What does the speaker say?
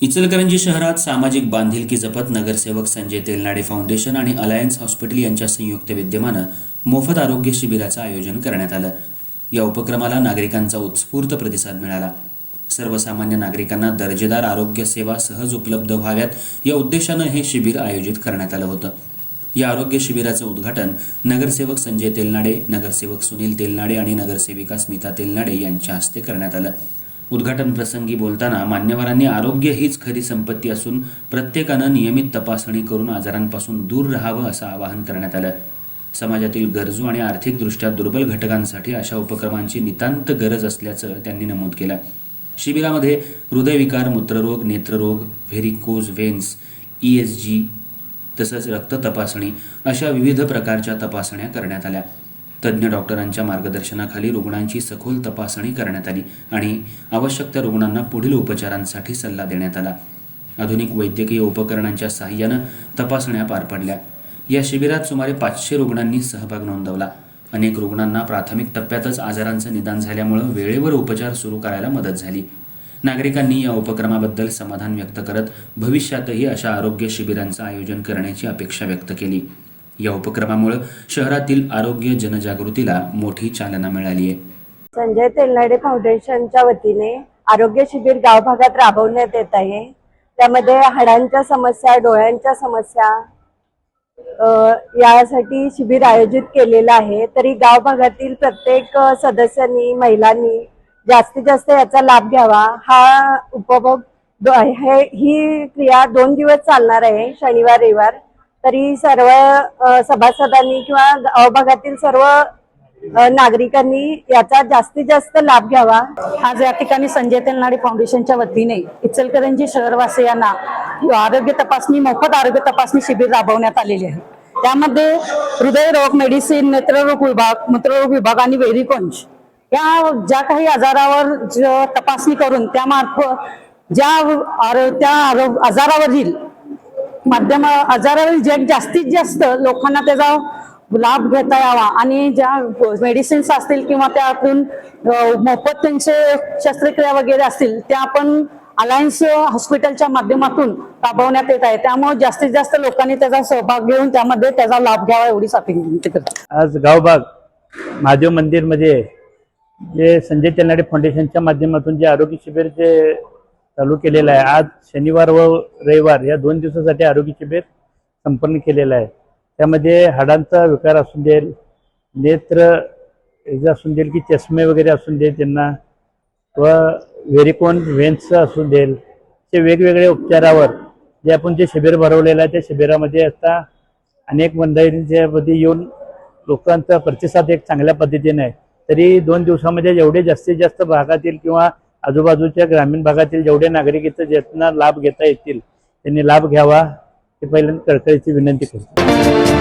इचलकरंजी शहरात सामाजिक बांधिलकी जपत नगरसेवक संजय तेलनाडे फाउंडेशन आणि अलायन्स हॉस्पिटल यांच्या संयुक्त विद्यमानं मोफत आरोग्य शिबिराचं आयोजन करण्यात आलं. या उपक्रमाला नागरिकांचा उत्स्फूर्त प्रतिसाद मिळाला. सर्वसामान्य नागरिकांना दर्जेदार आरोग्य सेवा सहज उपलब्ध व्हाव्यात या उद्देशानं हे शिबिर आयोजित करण्यात आलं होतं. या आरोग्य शिबिराचं उद्घाटन नगरसेवक संजय तेलनाडे नगरसेवक सुनील तेलनाडे आणि नगरसेविका स्मिता तेलनाडे यांच्या हस्ते करण्यात आलं. उद्घाटन प्रसंगी बोलताना मान्यवरांनी आरोग्य हीच खरी संपत्ती असून प्रत्येकानं नियमित तपासणी करून आजारांपासून दूर राहावं असं आवाहन करण्यात आलं. समाजातील गरजू आणि आर्थिकदृष्ट्या दुर्बल घटकांसाठी अशा उपक्रमांची नितांत गरज असल्याचं त्यांनी नमूद केलं. शिबिरामध्ये हृदयविकार मूत्ररोग नेत्ररोग varicose veins E S G तसंच रक्त तपासणी अशा विविध प्रकारच्या तपासण्या करण्यात आल्या. तज्ज्ञ डॉक्टरांच्या मार्गदर्शनाखाली रुग्णांची सखोल तपासणी करण्यात आली आणि आवश्यक त्या रुग्णांना पुढील उपचारांसाठी सल्ला देण्यात आला. आधुनिक वैद्यकीय उपकरणांच्या सहाय्यानं तपासण्या पार पडल्या. या शिबिरात सुमारे पाचशे रुग्णांनी सहभाग नोंदवला. अनेक रुग्णांना प्राथमिक टप्प्यातच आजारांचं निदान झाल्यामुळं वेळेवर उपचार सुरू करायला मदत झाली. नागरिकांनी या उपक्रमाबद्दल समाधान व्यक्त करत भविष्यातही अशा आरोग्य शिबिरांचं आयोजन करण्याची अपेक्षा व्यक्त केली. या उपक्रमामुळे शहरातील आरोग्य जनजागृतीला मोठी चालना मिळाली आहे. संजय तेलनाडे फाउंडेशनच्या वतीने आरोग्य शिबिर गावभागात राबवण्यात येत आहे. त्यामध्ये हाडांच्या समस्या डोळ्यांच्या समस्या यासाठी शिबिर आयोजित केलेलं आहे. तरी गाव भागातील प्रत्येक सदस्यांनी महिलांनी जास्तीत जास्त याचा लाभ घ्यावा. हा उपभोग हे ही क्रिया दोन दिवस चालणार आहे शनिवार रविवार. तरी सर्व सभासदांनी किंवा गाव भागातील सर्व नागरिकांनी याचा जास्तीत जास्त लाभ घ्यावा. आज या ठिकाणी संजय तेलनाडे फाउंडेशनच्या वतीने इचलकरंजी शहरवासियांना आरोग्य तपासणी मोफत आरोग्य तपासणी शिबिर राबवण्यात आलेले आहे. त्यामध्ये हृदयरोग मेडिसिन नेत्ररोग विभाग मूत्ररोग विभाग आणि वेरिकोंज या ज्या काही आजारावर ज- तपासणी करून त्यामार्फत ज्या आरो- त्या आरो- आजारावरील माध्यम आजारावरील जग जास्तीत जास्त लोकांना त्याचा लाभ घेता यावा. आणि ज्या मेडिसिन्स असतील किंवा त्यातून मोफत त्यांचे शस्त्रक्रिया वगैरे असतील त्या आपण अलायन्स हॉस्पिटलच्या माध्यमातून राबवण्यात येत आहे. त्यामुळे जास्तीत जास्त लोकांनी त्याचा सहभाग घेऊन त्यामध्ये त्याचा लाभ घ्यावा एवढीच अपेक्षा विनंती करतो. आज गावबाग महादेव मंदिरमध्ये जे संजय तेलनाडे फाउंडेशनच्या माध्यमातून जे आरोग्य शिबिर जे चालू केलेलं आहे. आज शनिवार व रविवार या दोन दिवसासाठी आरोग्य शिबिर संपन्न केलेलं आहे. त्यामध्ये हाडांचा विकार असून देईल नेत्र असून देईल की चष्मे वगैरे असून देईल त्यांना व व्हेरिकोन व्हेन्स असून देईल. ते वेगवेगळे उपचारावर जे आपण जे शिबिर भरवलेलं आहे त्या शिबिरामध्ये आता अनेक मंडळींच्यामध्ये येऊन लोकांचा प्रतिसाद एक चांगल्या पद्धतीने आहे. तरी दोन दिवसामध्ये एवढे जास्तीत जास्त भागातील किंवा आजूबाजूच्या ग्रामीण भागातील जेवढे नागरिक इथं ज्यांना लाभ घेता येतील त्यांनी लाभ घ्यावा हे पहिल्यांदा कळकळीची विनंती करतो.